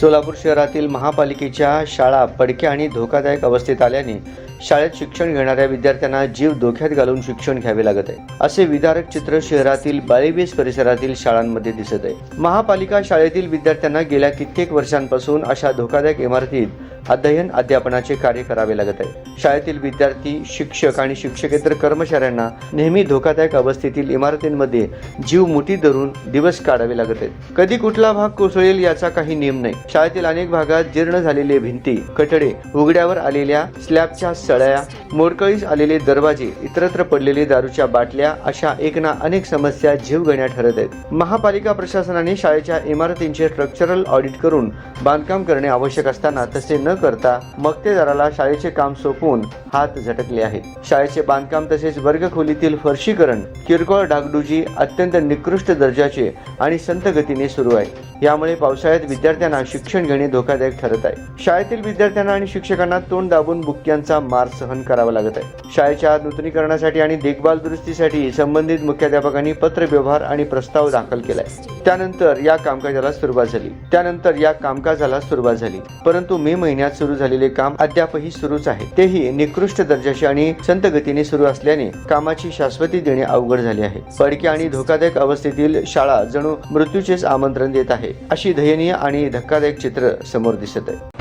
सोलापूर शहरातील महापालिकेच्या शाळा पडक्या आणि धोकादायक अवस्थेत आल्याने शाळेत शिक्षण घेणाऱ्या विद्यार्थ्यांना जीव धोक्यात घालून शिक्षण घ्यावे लागत आहे. असे विदारक चित्र शहरातील बाळीबेस परिसरातील शाळांमध्ये दिसत आहे. महापालिका शाळेतील विद्यार्थ्यांना गेल्या कित्येक वर्षांपासून अशा धोकादायक इमारतीत अध्ययन अध्यापनाचे कार्य करावे लागत आहे. शाळेतील विद्यार्थी शिक्षक आणि शिक्षकेतर कर्मचाऱ्यांना नेहमी धोकादायक अवस्थेतील इमारतींमध्ये जीव मुठी धरून दिवस काढावे लागत आहेत. कधी कुठला भाग कोसळेल याचा काही नियम नाही. शाळेतील अनेक भागात जीर्ण झालेले भिंती कठडे उघड्यावर आलेल्या स्लॅबच्या सळ्या मोडकळीस आलेले दरवाजे इतरत्र पडलेले दारूच्या बाटल्या अशा एक ना अनेक समस्या जीवघेण्या ठरत आहेत. महापालिका प्रशासनाने शाळेच्या इमारतींचे स्ट्रक्चरल ऑडिट करून बांधकाम करणे आवश्यक असताना तसे न करता मक्तेदाराला शाळेचे काम सोपवून हात झटकले आहेत. शाळेचे बांधकाम तसेच वर्गखोलीतील फरशीकरण किरकोळ डागडुजी अत्यंत निकृष्ट दर्जाचे आणि संत गतीने सुरू आहे. यामुळे पावसाळ्यात विद्यार्थ्यांना शिक्षण घेणे धोकादायक ठरत आहे. शाळेतील विद्यार्थ्यांना आणि शिक्षकांना तोंड दाबून बुक्क्यांचा मार सहन करावा लागत आहे. शाळेच्या नूतनीकरणासाठी आणि देखभाल दुरुस्तीसाठी संबंधित मुख्याध्यापकांनी पत्र व्यवहार आणि प्रस्ताव दाखल केलाय. त्यानंतर या कामकाजाला सुरुवात झाली. त्यानंतर या कामकाजाला सुरुवात झाली. परंतु मे महिन्यात सुरू झालेले काम अद्यापही सुरूच आहे. तेही निकृष्ट दर्जाशी आणि संत गतीने सुरू असल्याने कामाची शाश्वती देणे अवघड झाले आहे. पडक्या आणि धोकादायक अवस्थेतील शाळा जणू मृत्यूचेच आमंत्रण देत आहे. आहे. अशी दयनीय आणि धक्कादायक चित्र समोर दिसत आहे.